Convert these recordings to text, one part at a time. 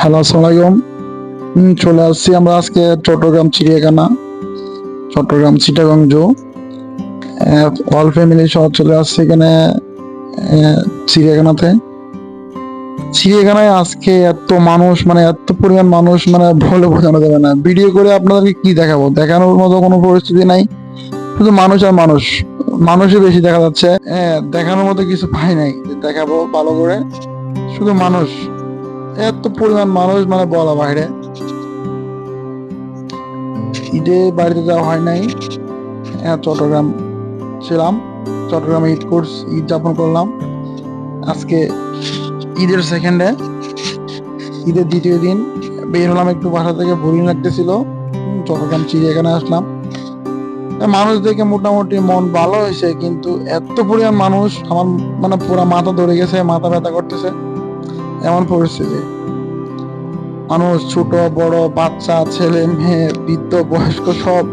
Hello চলে আসছি আমরা আজকে চট্টগ্রাম চিড়িয়াখানা, চট্টগ্রাম চিটাগং অল ফ্যামিলি সহ চলে এখানে চিড়িয়াখানাতে। চিড়িয়াখানায় আজকে এত মানুষ মানে এত পরিমাণ মানুষ মানে বোঝানো যাবে না। ভিডিও করে আপনাদেরকে কি দেখাবো? দেখানোর মতো কোনো পরিস্থিতি নাই। শুধু মানুষ আর মানুষ। মানুষই বেশি দেখা যাচ্ছে। দেখানোর মতো কিছু পাই নাই। দেখাবো ভালো করে। শুধু মানুষ। এত পরিমাণ মানুষ মানে বলা বাইরে। ঈদে বাড়িতে যাওয়া হয় নাই। হ্যাঁ, চট্টগ্রাম ছিলাম। চট্টগ্রামে ঈদ কোর্স ঈদ যাপন করলাম। আজকে ঈদের সেকেন্ডে ঈদের দ্বিতীয় দিন। বের হলাম একটু বাসা থেকে বোরিং লাগতেছিল। চট্টগ্রাম চিড়িয়াখানায় আসলাম। মানুষ দেখে মোটামুটি মন ভালো হয়েছে কিন্তু এত পরিমাণ মানুষ আমার মানে পুরো মাথা ধরে গেছে মাথা ব্যথা করতেছে। এমন পরিস্থিতি। মানুষ ছোট, বড়, বাচ্চা, ছেলে, মেয়ে, বৃদ্ধ, বয়স্ক সব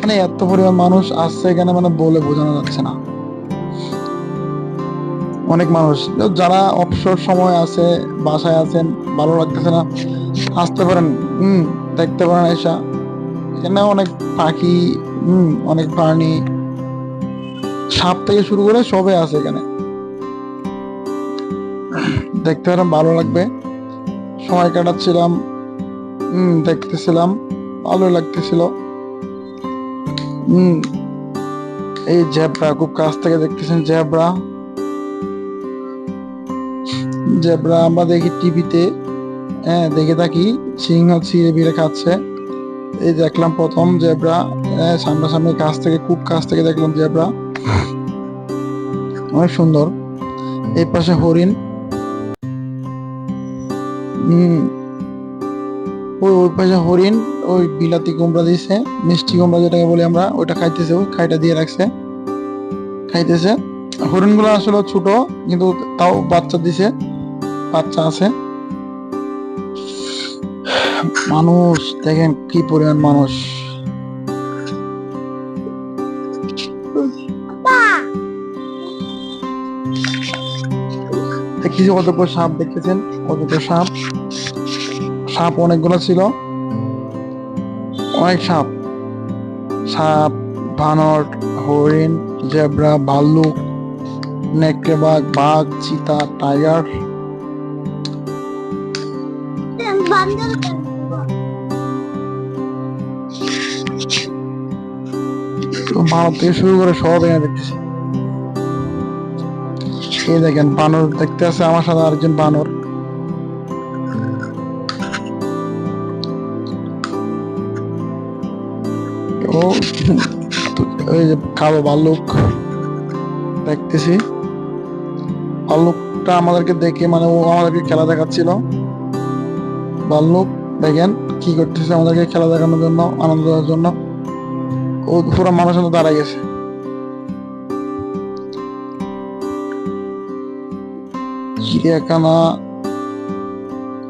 মানে এত পরিমাণ মানুষ আসছে এখানে মানে বলে বোঝানো যাচ্ছে না। অনেক মানুষ, যারা অবসর সময় আছে, বাসায় আছেন, ভালো লাগতেছে না, আসতে পারেন হম দেখতে পারেন এসা। এখানে অনেক পাখি হম অনেক প্রাণী, সাপ থেকে শুরু করে সবে আছে এখানে। দেখতে পারেন ভালো লাগবে। সময় কাটাচ্ছিলাম দেখতেছিলাম, ভালো লাগতেছিল। এই জেব্রা, খুব কাছ থেকে দেখতেছেন জেব্রা। জেব্রা, আমরা দেখি টিভিতে হ্যাঁ দেখে থাকি, সিংহ ছিঁড়ে বিড়ে খাচ্ছে। এই দেখলাম প্রথম জেব্রা হ্যাঁ সামনাসামনি কাছ থেকে, খুব কাছ থেকে দেখলাম জেব্রা। অনেক সুন্দর। এই পাশে হরিণ। ওই ওই পাশে হরিণ ওই বিলাতি কুমড়া দিয়েছে মিষ্টি কুমড়া যেটাকে বলি আমরা ওইটা খাইতেছে ওই খাইটা দিয়ে রাখছে খাইতেছে। হরিণগুলো আসলে ছোট কিন্তু তাও বাচ্চা দিছে বাচ্চা আছে। মানুষ দেখেন কি পরিমাণ মানুষ। দেখতেছি কতগুলো সাপ দেখতেছেন কতগুলো সাপ। সাপ অনেকগুলো ছিল। অনেক সাপ। সাপ, বানর, হরিণ, জেব্রা, ভাল্লুক নেকড়ে বাঘ বাঘ চিতা, টাইগার। ভারত থেকে শুরু করে সব এনে দেখতেছি দেখেন, বানর দেখতে আছে আমার সাথে আরেকজন বানর। কালো ভাল্লুক। দেখতেছি। ভাল্লুকটা আমাদেরকে দেখে মানে ও আমাদেরকে খেলা দেখাচ্ছিল। ভাল্লুক, দেখেন কি করতেছে আমাদেরকে খেলা দেখানোর জন্য, আনন্দ দেওয়ার জন্য। ও পুরো মানুষের মতো দাঁড়ায় গেছে। চিড়িয়াখানা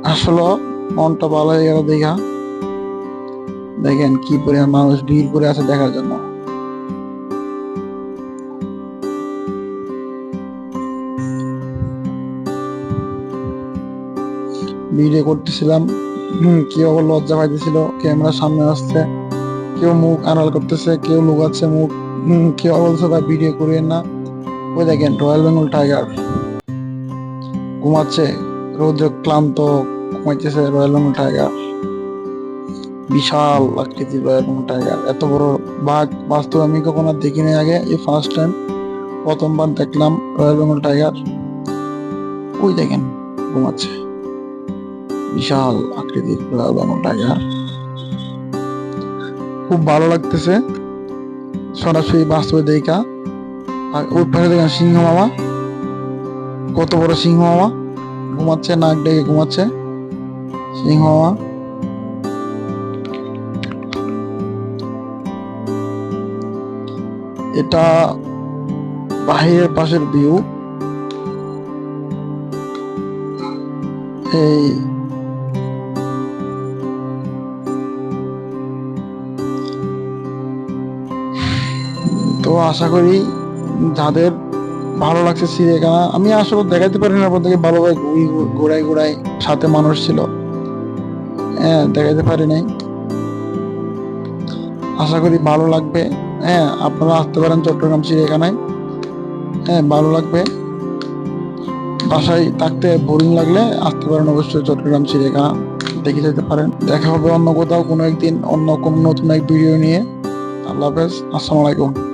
আসলো, মনটা ভালো হয়ে গেল দেখা। দেখেন কি পরিমাণ মানুষ ভিড় করে আছে দেখার জন্য। ভিডিও করতেছিলাম, হম, কেউ আবার লজ্জা পাইতেছিল ক্যামেরার সামনে আসছে, কেউ মুখ আড়াল করতেছে, কেউ লুকাচ্ছে মুখ, হম, কেউ বলছে, ভাই, ভিডিও করিয়েন না। ওই দেখেন রয়্যাল বেঙ্গল টাইগার ঘুমাচ্ছে, রোদ্র ক্লান্ত, ঘুমাইতেছে রয়্যাল বেঙ্গল টাইগার বিশাল আকৃতির রয়্যাল বেঙ্গল টাইগার এত বড় বাঘ বাস্তবে আমি কখনো দেখিনি আগে, এই ফার্স্ট টাইম প্রথমবার দেখলাম রয়্যাল বেঙ্গল টাইগার ওই দেখেন? ঘুমাচ্ছে। বিশাল আকৃতির রয়্যাল বেঙ্গল টাইগার খুব ভালো লাগতেছে। সরাসরি বাস্তবে দেখা। আর ওই পাশে দেখেন সিংহ মামা। কত বড় সিংহ মামা। ঘুমাচ্ছে, নাক ডেকে ঘুমাচ্ছে। সিংহ মামা। এটা বাহিরের পাশের ভিউ এই তো আশা করি যাদের ভালো লাগছে চিড়িয়াখানা আমি আসলে দেখাইতে পারি না, আপনাদেরকে ভালোভাবে ঘুরি, ঘোরাই ঘোরাই, সাথে মানুষ ছিল। হ্যাঁ দেখাইতে পারি নাই। আশা করি ভালো লাগবে। হ্যাঁ আপনারা আসতে পারেন চট্টগ্রাম চিড়িয়াখানায়। হ্যাঁ ভালো লাগবে। বাসায় থাকতে বোরিং লাগলে আসতে পারেন অবশ্যই চট্টগ্রাম চিড়িয়াখানা, দেখে যেতে পারেন। দেখা হবে অন্য কোথাও কোনো একদিন, অন্য কোনো নতুন এক ভিডিও নিয়ে। আল্লাহ হাফেজ, আসসালামু আলাইকুম।